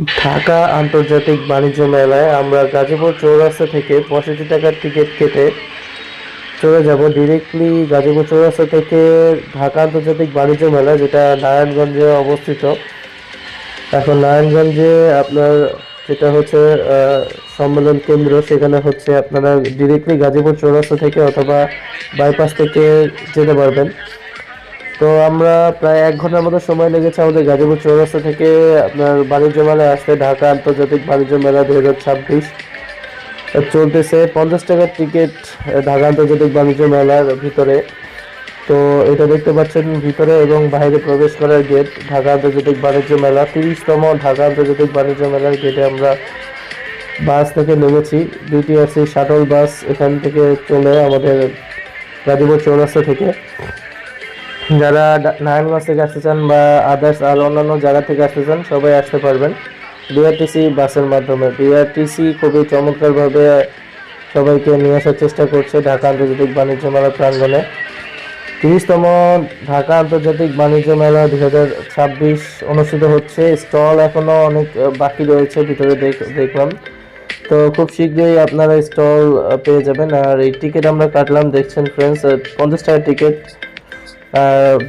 ঢাকা আন্তর্জাতিক বাণিজ্য মেলায় আমরা গাজীপুর চৌরাস্তা থেকে পঁয়ষট্টি টাকার টিকিট কেটে চলে যাব ডিরেক্টলি গাজীপুর চৌরাস্তা থেকে ঢাকা আন্তর্জাতিক বাণিজ্য মেলা যেটা নারায়ণগঞ্জে অবস্থিত। এখন নারায়ণগঞ্জে আপনার যেটা হচ্ছে সম্মেলন কেন্দ্র, সেখানে হচ্ছে আপনারা ডিরেক্টলি গাজীপুর চৌরাস্তা থেকে অথবা বাইপাস থেকে যেতে পারবেন। তো আমরা প্রায় এক ঘণ্টার মতো সময় লেগেছে আমাদের গাজীপুর চৌরাস্তা থেকে আপনার বাণিজ্য মেলায় আসতে, ঢাকা আন্তর্জাতিক বাণিজ্য মেলা দুই হাজার ছাব্বিশ। চলতেছে পঞ্চাশ টাকার টিকিট ঢাকা আন্তর্জাতিক বাণিজ্য মেলার ভিতরে। তো এটা দেখতে পাচ্ছেন ভিতরে এবং বাইরে প্রবেশ করার গেট ঢাকা আন্তর্জাতিক বাণিজ্য মেলা, তিরিশতম ঢাকা আন্তর্জাতিক বাণিজ্য মেলার গেটে আমরা বাস থেকে নেমেছি। বিটিআরসি শাটল বাস এখান থেকে চলে আমাদের গাজীপুর চৌরাস্তা থেকে। যারা নারায়ণগঞ্জ থেকে আসতে চান বা আদার্স আর অন্যান্য জায়গা থেকে আসতে চান, সবাই আসতে পারবেন। বিআরটিসি বাসের মাধ্যমে। বিআরটিসি খুবই চমৎকারভাবে সবাইকে নিয়ে আসার চেষ্টা করছে ঢাকা আন্তর্জাতিক বাণিজ্য মেলা প্রাঙ্গণে। তিরিশতম ঢাকা আন্তর্জাতিক বাণিজ্য মেলা দু হাজার ছাব্বিশ অনুষ্ঠিত হচ্ছে। স্টল এখনও অনেক বাকি রয়েছে, ভিতরে দেখ- দেখলাম। তো খুব শীঘ্রই আপনারা স্টল পেয়ে যাবেন। আর এই টিকিট আমরা কাটলাম, দেখছেন ফ্রেন্ডস পঞ্চাশ টাকার টিকিট।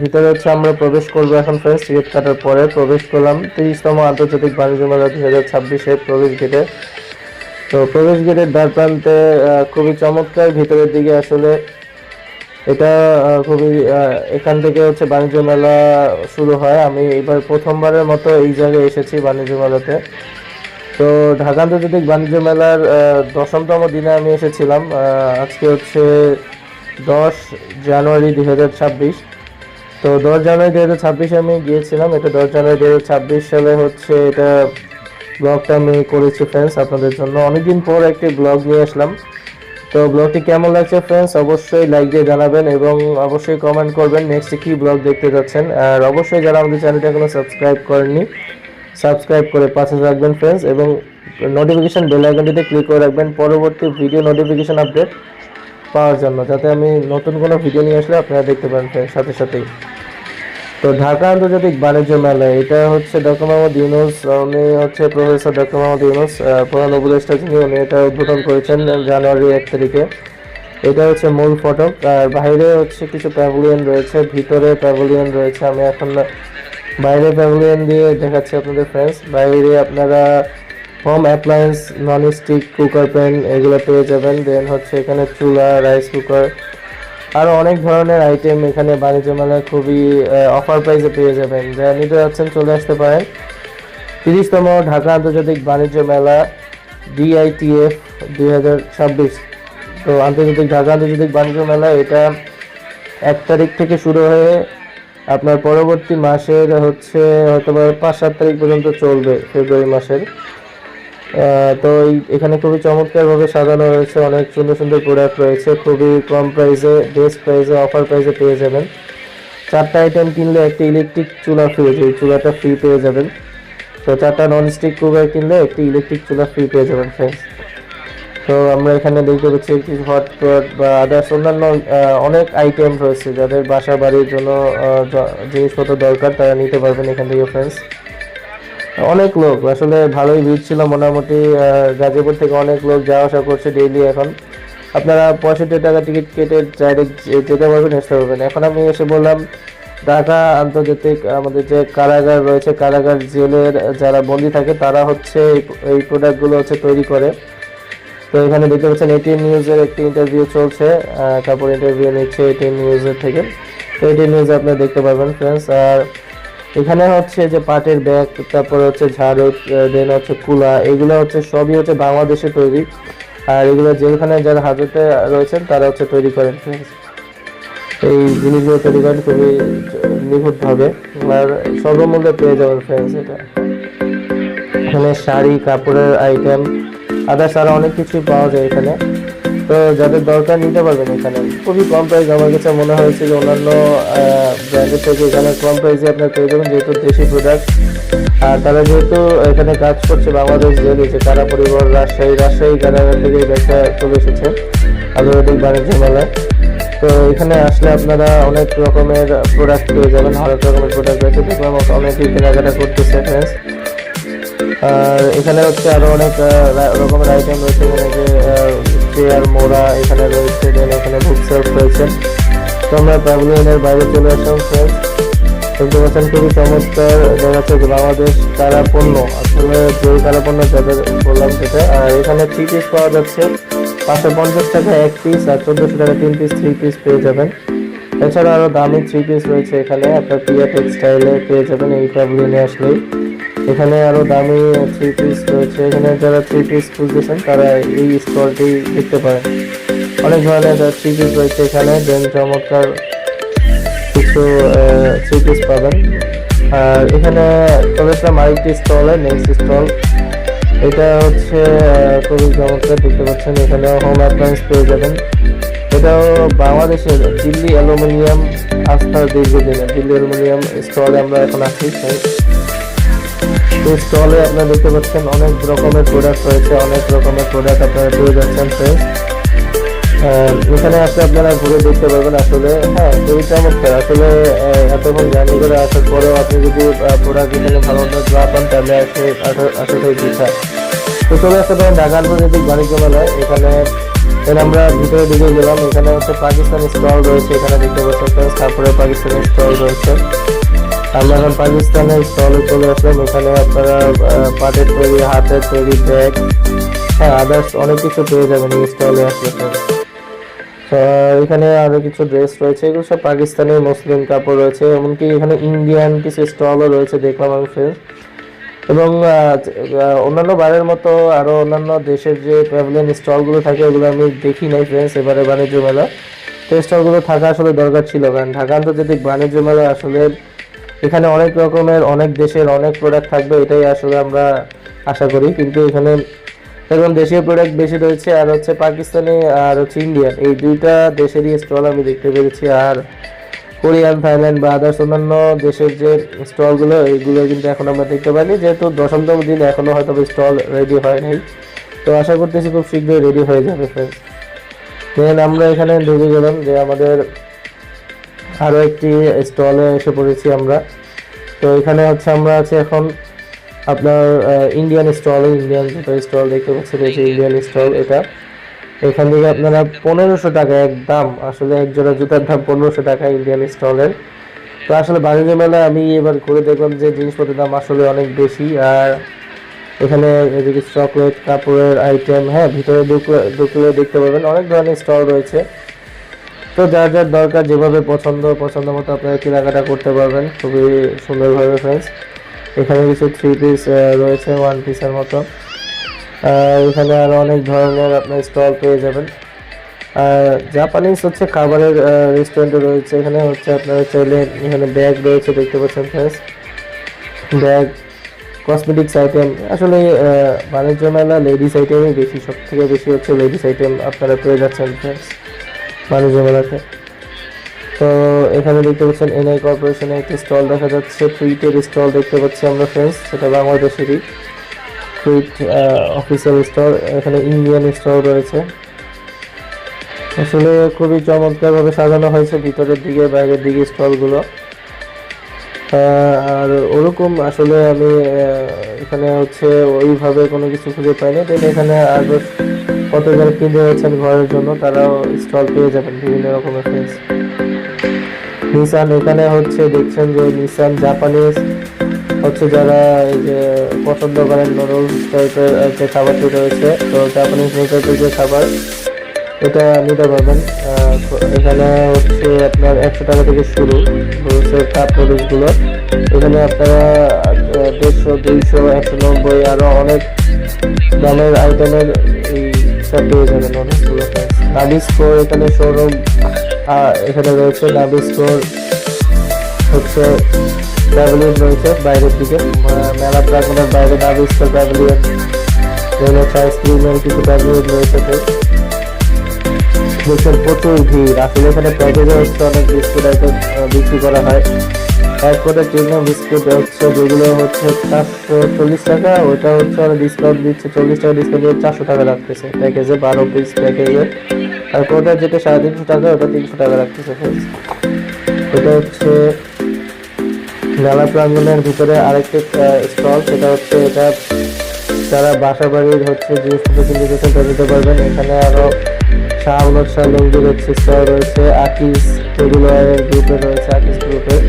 ভিতরে হচ্ছে আমরা প্রবেশ করব এখন ফ্রেন্ডস টিকিট কাটার পরে। প্রবেশ করলাম তিরিশতম আন্তর্জাতিক বাণিজ্য মেলা দুই হাজার ছাব্বিশে প্রবেশ গেটে তো প্রবেশ গেটের দ্বার প্রান্তে খুবই চমৎকার। ভিতরের দিকে আসলে এটা খুবই এখান থেকে হচ্ছে বাণিজ্য মেলা শুরু হয়। আমি এবার প্রথমবারের মতো এই জায়গায় এসেছি বাণিজ্য মেলাতে। তো ঢাকা আন্তর্জাতিক বাণিজ্য মেলার দশমতম দিনে আমি এসেছিলাম। আজকে হচ্ছে দশ জানুয়ারি দুই হাজার ছাব্বিশ। তো দশ জানুয়ারি দুই হাজার ছাব্বিশে আমি গিয়েছিলাম। এটা দশ জানুয়ারি দুই হাজার ছাব্বিশ সালে হচ্ছে এটা ব্লগটা আমি করেছি ফ্রেন্ডস আপনাদের জন্য। অনেকদিন পর একটি ব্লগ নিয়ে আসলাম। তো ব্লগটি কেমন লাগছে ফ্রেন্ডস অবশ্যই লাইক দিয়ে জানাবেন এবং অবশ্যই কমেন্ট করবেন নেক্সট কী ব্লগ দেখতে যাচ্ছেন। আর অবশ্যই যারা আমাদের চ্যানেলটা এখনও সাবস্ক্রাইব করেননি সাবস্ক্রাইব করে পাশে রাখবেন ফ্রেন্ডস এবং নোটিফিকেশন বেল আইকনটিতে ক্লিক করে রাখবেন। পরবর্তী ভিডিও নোটিফিকেশন আপডেট পাওয়ার জন্য। যাতে আমি নতুন কোনো ভিডিও নিয়ে আসলে আপনারা দেখতে পারেন সাথে সাথেই। তো ঢাকা আন্তর্জাতিক বাণিজ্য মেলা এটা হচ্ছে ডক্টর মোহাম্মদ ইউনুস, উনি হচ্ছে প্রফেসর ডক্টর মোহাম্মদ ইউনুস প্রধান উপদেষ্টা যিনি, উনি এটা উদ্বোধন করেছেন জানুয়ারি এক তারিখে। এটা হচ্ছে মূল ফটক আর বাইরে হচ্ছে কিছু প্যাভিলিয়ন রয়েছে, ভিতরে প্যাভিলিয়ন রয়েছে। আমি এখন বাইরে প্যাভিলিয়ন দিয়ে দেখাচ্ছি আপনাদের ফ্রেন্ডস বাইরে আপনারা home appliance non stick cooker pan এগুলো পেয়ে যাবেন। দেন হচ্ছে এখানে চুলা রাইস কুকার আরও অনেক ধরনের আইটেম এখানে বাণিজ্য মেলায় খুবই অফার প্রাইসে পেয়ে যাবেন। যারা নিতে যাচ্ছেন, চলে আসতে পারেন। তিরিশতম ঢাকা আন্তর্জাতিক বাণিজ্য মেলা ডিআইটিএফ দুই হাজার ছাব্বিশ। তো আন্তর্জাতিক, ঢাকা আন্তর্জাতিক বাণিজ্য মেলা, এটা এক তারিখ থেকে শুরু হয়ে আপনার পরবর্তী মাসের হচ্ছে হয়তো পাঁচ সাত তারিখ পর্যন্ত চলবে, ফেব্রুয়ারি মাসের। তো এই- এখানে খুবই চমৎকারভাবে সাজানো রয়েছে, অনেক সুন্দর সুন্দর প্রোডাক্ট রয়েছে, খুবই কম প্রাইসে বেস্ট প্রাইসে অফার প্রাইসে পেয়ে যাবেন। চারটা আইটেম কিনলে একটা ইলেকট্রিক চুলা ফ্রি এই চুলাটা ফ্রি পেয়ে যাবেন। তো চারটা নন স্টিক কুকার কিনলে একটি ইলেকট্রিক চুলা ফ্রি পেয়ে যাবেন ফ্রেন্ডস তো আমরা এখানে দেখতে পাচ্ছি কিছু হটপট বা আদার্স অন্যান্য অনেক আইটেম রয়েছে যাদের বাসা বাড়ির জন্য জিনিসপত্র দরকার, তারা নিতে পারবেন এখান থেকে ফ্রেন্ডস অনেক লোক, আসলে ভালোই ভিড় ছিল মোটামুটি গাজীপুর থেকে অনেক লোক যাওয়া আসা করছে ডেইলি এখন। আপনারা পঁয়ষট্টি টাকা টিকিট কেটে ডাইরেক্ট যেতে পারবেন, আসতে পারবেন। এখন আমি এসে বললাম, ঢাকা আন্তর্জাতিক, আমাদের যে কারাগার রয়েছে, কারাগার জেলের যারা বন্দি থাকে, তারা হচ্ছে এই- প্রোডাক্টগুলো হচ্ছে তৈরি করে। তো এখানে দেখতে পাচ্ছেন এটিএন নিউজের একটি ইন্টারভিউ চলছে তারপর ইন্টারভিউ নিচ্ছে এটিএন নিউজের থেকে। তো এটিএন নিউজ আপনারা দেখতে পারবেন ফ্রেন্ডস আর এখানে হচ্ছে যে পাটের ব্যাগ, তারপরে হচ্ছে ঝাড়ু দেন হচ্ছে কুলা, এগুলো হচ্ছে সবই হচ্ছে বাংলাদেশে তৈরি। আর এগুলো যেখানে যারা হাজতে রয়েছেন, তারা হচ্ছে তৈরি করেন। এই জিনিসগুলো তৈরি করেন খুবই নিখুঁতভাবে। আর সর্বমূল্যে পেয়ে যাবেন ফ্রেন্ডস এটা। এখানে শাড়ি, কাপড়ের আইটেম আদার্স আরও অনেক কিছুই পাওয়া যায় এখানে। তো যাদের দরকার নিতে পারবেন এখানে। খুবই কম প্রাইস আমার কাছে মনে হয়েছে যে অন্যান্য ব্র্যান্ডের থেকে এখানে কম প্রাইসে আপনার পেয়ে যাবেন, যেহেতু দেশি প্রোডাক্ট আর তারা যেহেতু এখানে কাজ করছে বাংলাদেশ জেলে যে কারা পরিবার রাজশাহী রাজশাহী কারাগার থেকে ব্যাগটা চলে এসেছে, আন্তর্জাতিক বাণিজ্য মেলায়। তো এখানে আসলে আপনারা অনেক রকমের প্রোডাক্ট পেয়ে যাবেন, অনেক রকমের প্রোডাক্ট রয়েছে দেখলাম অনেকেই কেনাকাটা করতেছে ফ্রেন্ডস আর এখানে হচ্ছে আরও অনেক রকমের আইটেম রয়েছে এখানে যে চেয়ার মোড়া এখানে রয়েছে দেন এখানে বুক সেলফ রয়েছে। তো আমরা প্যাভিলিয়নের বাইরে চলে আসলাম ফ্রেন্ডস দেখতে পাচ্ছেন খুবই চমৎকার দেখাচ্ছে বাংলাদেশ কারা পণ্য আসলে যে কারা পণ্য যাদের বললাম সেটা, আর এখানে থ্রি পিস পাওয়া যাচ্ছে, পাঁচশো পঞ্চাশ টাকা এক পিস আর চোদ্দোশো টাকা তিন পিস থ্রি পিস পেয়ে যাবেন। এছাড়া আরও দামি থ্রি পিস রয়েছে এখানে, আপনার পিয়া টেক্সটাইলে পেয়ে যাবেন এই প্যাভিলিয়নে আসলেই। এখানে আরও দামি থ্রি পিস রয়েছে। এখানে যারা থ্রি পিস খুঁজতেছেন, তারা এই স্টলটি দেখতে পারেন। অনেক ধরনের থ্রি পিস রয়েছে এখানে। দেন চমৎকার কিছু থ্রি পিস পাবেন। আর এখানে চলে আসলাম আরেকটি স্টলে নেক্সট স্টল এটা হচ্ছে খুবই চমৎকার, দেখতে পাচ্ছেন। এখানে হোম অ্যাপ্লায়েন্স পেয়ে যাবেন। এটাও বাংলাদেশের দিল্লি অ্যালুমিনিয়াম আস্থার দীর্ঘদিনের। দিল্লি অ্যালুমিনিয়াম স্টলে আমরা এখন আছি স্টলে আপনারা দেখতে পাচ্ছেন অনেক রকমের প্রোডাক্ট রয়েছে, অনেক রকমের প্রোডাক্ট আপনারা পেয়ে যাচ্ছেন ফ্রেন্ডস এখানে আসলে আপনারা ঘুরে দেখতে পারবেন আসলে হ্যাঁ খুবই চমৎকার। আসলে এতক্ষণ জার্নি করে আসার পরেও আপনি যদি প্রোডাক্ট এখানে ভালো মতো না পান তাহলে আসলে আসা- আসাটাই দিশা তো চলে আসতে পারেন ঢাকা আন্তর্জাতিক বাণিজ্য মেলায়। এখানে, এর আমরা ভিতরে ঢুকে গেলাম। এখানে হচ্ছে পাকিস্তানি স্টল রয়েছে, এখানে দেখতে পাচ্ছেন। তারপরে পাকিস্তানি স্টল রয়েছে। আমরা এখন পাকিস্তানের স্টলে চলে আসলাম। এখানে আপনারা পাটের তৈরি, হাতের তৈরি ব্যাগ হ্যাঁ আদার্স অনেক কিছু পেয়ে যাবেন এই স্টলে আসলে। এখানে আরও কিছু ড্রেস রয়েছে, এগুলো সব পাকিস্তানি মুসলিম কাপড় রয়েছে, এমনকি এখানে ইন্ডিয়ান কিছু স্টলও রয়েছে, দেখলাম আমি friends। এবং অন্যান্য বারের মতো আরও অন্যান্য দেশের যে প্যাভিলিয়ন স্টলগুলো থাকে ওগুলো আমি দেখি নাই ফ্রেন্ডস এবারে বাণিজ্য মেলা। তো স্টলগুলো থাকা আসলে দরকার ছিল, কারণ ঢাকা আন্তর্জাতিক বাণিজ্য মেলা আসলে এখানে অনেক রকমের, অনেক দেশের অনেক প্রোডাক্ট থাকবে, এটাই আসলে আমরা আশা করি। কিন্তু এখানে এখন দেশীয় প্রোডাক্ট বেশি রয়েছে, আর হচ্ছে পাকিস্তানি আর হচ্ছে ইন্ডিয়ান এই দুইটা দেশেরই স্টল আমি দেখতে পেরেছি, আর কোরিয়ান, থাইল্যান্ড বা আদার্স অন্যান্য দেশের যে স্টলগুলো এইগুলো কিন্তু এখন আমরা দেখতে পাইনি। যেহেতু দশমতম দিন এখনও হয়তো স্টল রেডি হয় নাই তো আশা করতেছি খুব শীঘ্রই রেডি হয়ে যাবে ফ্রেন্ডস দেন আমরা এখানে ঢুকে গেলাম যে আমাদের আরও একটি স্টলে এসে পড়েছি আমরা। তো এখানে হচ্ছে আমরা আছি এখন আপনার ইন্ডিয়ান স্টল ইন্ডিয়ান যেটা স্টল দেখতে পাচ্ছেন এই যে ইন্ডিয়ান স্টল এটা। এখান থেকে আপনারা পনেরোশো টাকা এক দাম আসলে এক জোড়া জুতার দাম পনেরোশো টাকা ইন্ডিয়ান স্টলের তো আসলে বাণিজ্য মেলায় আমি এবার ঘুরে দেখলাম যে জিনিসপত্রের দাম আসলে অনেক বেশি। আর এখানে এদিকে চকলেট কাপড়ের আইটেম হ্যাঁ ভিতরে ঢুকলে ঢুকলে দেখতে পাবেন অনেক ধরনের স্টল রয়েছে। তো যার যার দরকার যেভাবে পছন্দ পছন্দ মতো আপনারা কেনাকাটা করতে পারবেন। খুবই সুন্দরভাবে ফ্রেন্ডস এখানে কিছু থ্রি পিস রয়েছে ওয়ান পিসের মতো। এখানে আরও অনেক ধরনের আপনার স্টল পেয়ে যাবেন। জাপানিজ হচ্ছে খাবারের রেস্টুরেন্টও রয়েছে। এখানে হচ্ছে আপনারা চাইলে এখানে ব্যাগ রয়েছে, দেখতে পাচ্ছেন ফ্রেন্ডস ব্যাগ কসমেটিক্স আইটেম আসলে বাণিজ্য মেলা লেডিস আইটেমই বেশি সব থেকে বেশি হচ্ছে লেডিস আইটেম আপনারা পেয়ে যাচ্ছেন ফ্রেন্ডস বাণিজ্য মেলাতে তো এখানে দেখতে পাচ্ছেন এনআই কর্পোরেশনের একটি স্টল দেখা যাচ্ছে। ফ্রিটের স্টল দেখতে পাচ্ছি আমরা ফ্রেন্ডস সেটা বাংলাদেশেরই। ফ্রিট অফিসিয়াল স্টল এখানে ইন্ডিয়ান স্টল রয়েছে। আসলে খুবই চমৎকারভাবে সাজানো হয়েছে ভিতরের দিকে, বাইরের দিকে স্টলগুলো। আর ওরকম আসলে আমি এখানে হচ্ছে ওইভাবে কোনো কিছু খুঁজে পাইনি। তাই এখানে আরও কত যারা কিনে যাচ্ছেন ঘরের জন্য, তারাও স্টল পেয়ে যাবেন বিভিন্ন রকমের ফ্রেন্ডস নিসান এখানে হচ্ছে, দেখছেন যে নিসান জাপানিজ হচ্ছে যারা এই যে পছন্দ করেন নুডলস টাইপের যে খাবারটি রয়েছে, তো জাপানিজ টাইপের যে খাবার, এটা নিতে পারবেন। এখানে হচ্ছে আপনার একশো টাকা থেকে শুরু নুডলসের কাপ নুডলসগুলো এখানে আপনারা দেড়শো, দুইশো, একশো নব্বই আরও অনেক দামের আইটেমের এই পেয়ে যাবেন অনেকগুলো নাবি স্টোর এখানে শোরুম এখানে রয়েছে নাবি স্টোর হচ্ছে প্যাভিলিয়ন রয়েছে বাইরের দিকে। মেলা প্রাঙ্গনের বাইরে নাবি স্টোর প্যাভিলিয়ন কিছু রয়েছে প্রচুর ভিড়, আসলে এখানে প্যাকেজে হচ্ছে অনেক বিস্কুট আইটেম বিক্রি করা হয়। করে প্রিমিয়াম বিস্কুট হচ্ছে যেগুলো হচ্ছে চারশো চল্লিশ টাকা ওটা হচ্ছে ওরা ডিসকাউন্ট দিচ্ছে, চল্লিশ টাকা ডিসকাউন্ট দিয়ে চারশো টাকা রাখতেছে। প্যাকেজে বারো পিস প্যাকেজে তারপর ওটা যেটা সাড়ে তিনশো টাকা, ওটা তিনশো টাকা রাখতেছে। এটা হচ্ছে মেলা প্রাঙ্গনের ভিতরে আরেকটি স্টল সেটা হচ্ছে এটা। যারা বাসা বাড়ির হচ্ছে জিনিসপত্র কিনতে তারা পারবেন। এখানে আরও শাহবাগ শাহ লুঙ্গির স্টল রয়েছে আকিস টেবিলওয়ার গ্রুপের রয়েছে আকিস গ্রুপের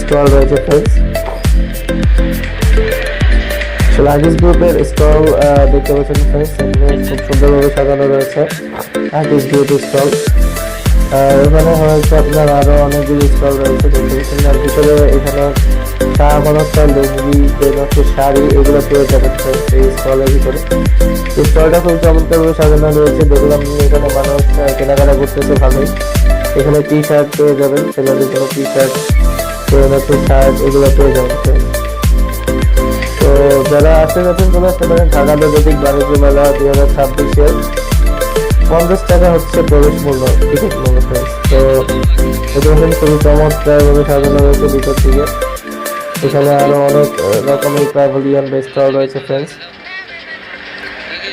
স্টল রয়েছে ফ্রেন্ডস লাগিস গ্রুপের স্টল দেখতে পাচ্ছেন ফ্রেন্ডস খুব সুন্দরভাবে সাজানো রয়েছে আকিস গ্রুপের স্টল এখানে হয়েছে আপনার আরও অনেকগুলো স্টল রয়েছে, দেখতে পাচ্ছেন। আর ভিতরে এখানে বানাচ্ছে লুঙ্গি দেন শাড়ি এগুলো পেয়ে যাবেন এই স্টলের ভিতরে এই স্টলটা খুব চমৎকারভাবে সাজানো রয়েছে দেখলাম এখানে মানুষ কেনাকাটা করতেছে ভালোই এখানে টি শার্ট পেয়ে যাবেন ছেলেদের জন্য টি শার্ট হচ্ছে শার্ট এগুলো পেয়ে যাবেন তো যারা আসতে যাচ্ছেন চলে আসতে পারেন ঢাকা আন্তর্জাতিক বাণিজ্য মেলা দুই হাজার ছাব্বিশের পঞ্চাশ টাকা হচ্ছে প্রবেশ মূল্য টিকিট মূল্য তো এটা খুবই চমৎকারভাবে সাজানো রয়েছে ভিতর থেকে এখানে আরও অনেক রকমের প্যাভিলিয়ন বা স্টল রয়েছে ফ্রেন্ডস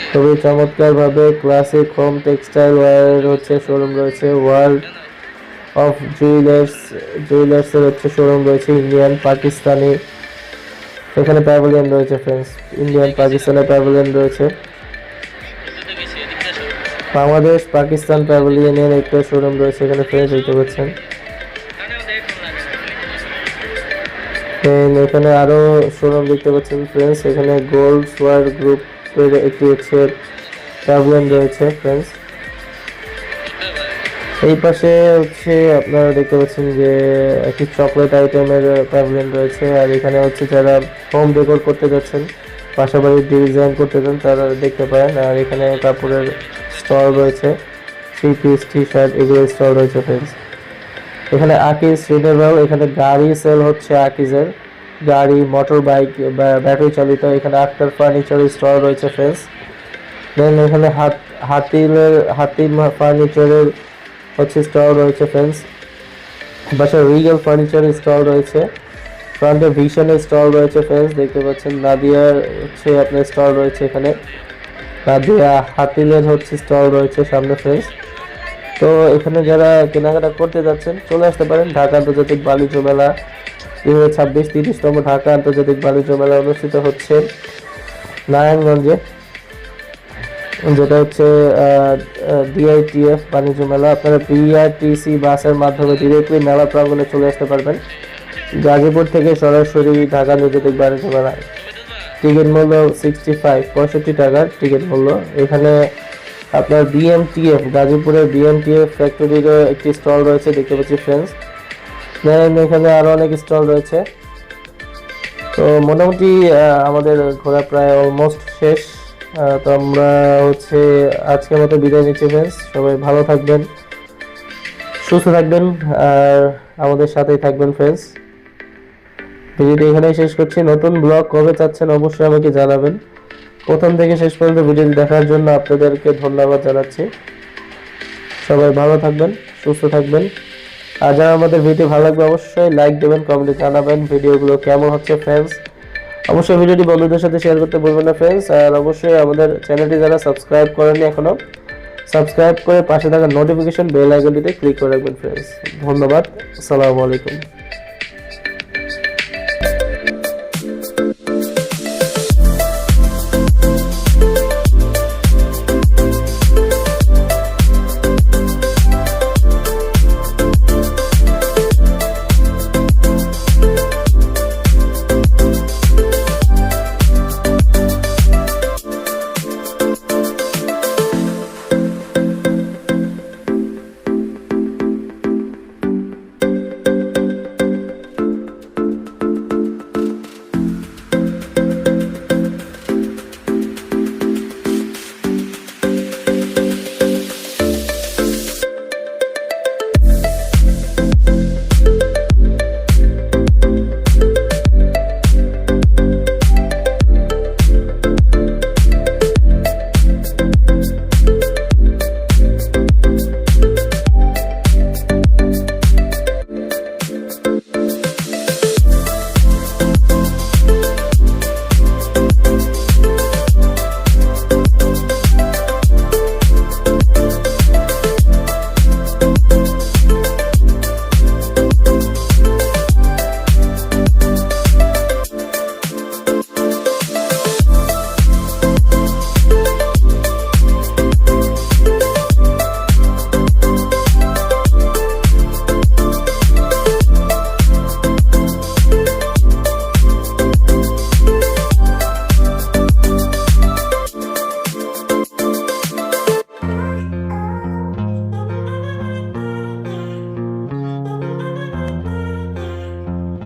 খুবই চমৎকার ভাবে ক্লাসিক হোম টেক্সটাইল ওয়্যার হচ্ছে শোরুম রয়েছে। ওয়ার্ল্ড অফ জুয়েলার্স জুয়েলার্স এর হচ্ছে শোরুম রয়েছে ইন্ডিয়ান পাকিস্তানি এখানে প্যাভিলিয়ন রয়েছে ফ্রেন্ডস ইন্ডিয়ান পাকিস্তানের প্যাভিলিয়ন রয়েছে। বাংলাদেশ পাকিস্তান প্যাভিলিয়নের একটা শোরুম রয়েছে এখানে ফ্রেন্ডস দেখতে পাচ্ছেন। এখানে আরও শোরুম দেখতে পাচ্ছেন ফ্রেন্ডস এখানে গোল্ড সোয়ার গ্রুপ এর একটি হচ্ছে প্যাভিলিয়ন রয়েছে ফ্রেন্ডস এই পাশে হচ্ছে আপনারা দেখতে পাচ্ছেন যে একটি চকলেট আইটেমের প্যাভিলিয়ন রয়েছে, আর এখানে হচ্ছে যারা হোম ডেকোর করতে যাচ্ছেন, পাশাপাশি ডিজাইন করতে চান তারা দেখতে পারেন। আর এখানে কাপড়ের স্টল রয়েছে থ্রি পিস টি শার্ট এগুলো স্টল রয়েছে ফ্রেন্ডস এখানে আকিজ রিনেবল, এখানে গাড়ি সেল হচ্ছে আকিজের। গাড়ি, মোটর বাইক ব্যাটারি চালিত, এখানে আক্তার ফার্নিচার স্টল রয়েছে ফ্রেন্ডস। দেন এখানে হাত, হাতিলের হাতিম ফার্নিচারের হচ্ছে স্টল রয়েছে ফ্রেন্ডস। বাসার রিগেল ফার্নিচারের স্টল রয়েছে। ফ্রন্টে ভিশনের স্টল রয়েছে ফ্রেন্ডস, দেখতে পাচ্ছেন নাদিয়ার হচ্ছে আপনার স্টল রয়েছে এখানে। নাদিয়া হাতিলের হচ্ছে স্টল রয়েছে সামনে ফ্রেন্ডস। তো এখানে যারা কেনাকাটা করতে যাচ্ছেন, চলে আসতে পারেন ঢাকা আন্তর্জাতিক বাণিজ্য মেলা। দুই হাজার ছাব্বিশ, তিরিশতম ঢাকা আন্তর্জাতিক বাণিজ্য মেলা অনুষ্ঠিত হচ্ছে নারায়ণগঞ্জে, যেটা হচ্ছে ডিআইটিএফ বাণিজ্য মেলা। আপনারা বিআরটিসি বাসের মাধ্যমে ডিরেক্টলি মেলা প্রাঙ্গণে চলে আসতে পারবেন। গাজীপুর থেকে সরাসরি ঢাকা আন্তর্জাতিক বাণিজ্য মেলা টিকিট মূল্য সিক্সটি ফাইভ পঁয়ষট্টি টাকার টিকিট মূল্য। এখানে আপনার বিএমটিএফ গাজীপুরের বিএমটিএফ ফ্যাক্টরিরও একটি স্টল রয়েছে, দেখতে পাচ্ছি ফ্রেন্ডস দেন এখানে আরও অনেক স্টল রয়েছে। তো মোটামুটি আমাদের ঘোরা প্রায় অলমোস্ট শেষ। তো আমরা হচ্ছে আজকের মতো বিদায় নিচ্ছি ফ্রেন্ডস সবাই ভালো থাকবেন, সুস্থ থাকবেন, আর আমাদের সাথেই থাকবেন ফ্রেন্ডস ভিডিওটি এখানেই শেষ করছি, নতুন ব্লগ কবে চাচ্ছেন অবশ্যই আমাকে জানাবেন। প্রথম থেকে শেষ পর্যন্ত ভিডিওটি দেখার জন্য আপনাদেরকে ধন্যবাদ জানাচ্ছি। সবাই ভালো থাকবেন, সুস্থ থাকবেন। আর যারা আমাদের ভিডিও ভালো লাগবে, অবশ্যই লাইক দেবেন কমেন্টে জানাবেন ভিডিওগুলো কেমন হচ্ছে ফ্রেন্ডস অবশ্যই ভিডিওটি বন্ধুদের সাথে শেয়ার করতে ভুলবেন না ফ্রেন্ডস আর অবশ্যই আমাদের চ্যানেলটি যারা সাবস্ক্রাইব করেননি এখনও সাবস্ক্রাইব করে পাশে থাকা নোটিফিকেশন বেল আইকনটিতে ক্লিক করে রাখবেন ফ্রেন্ডস ধন্যবাদ, আসসালামু আলাইকুম।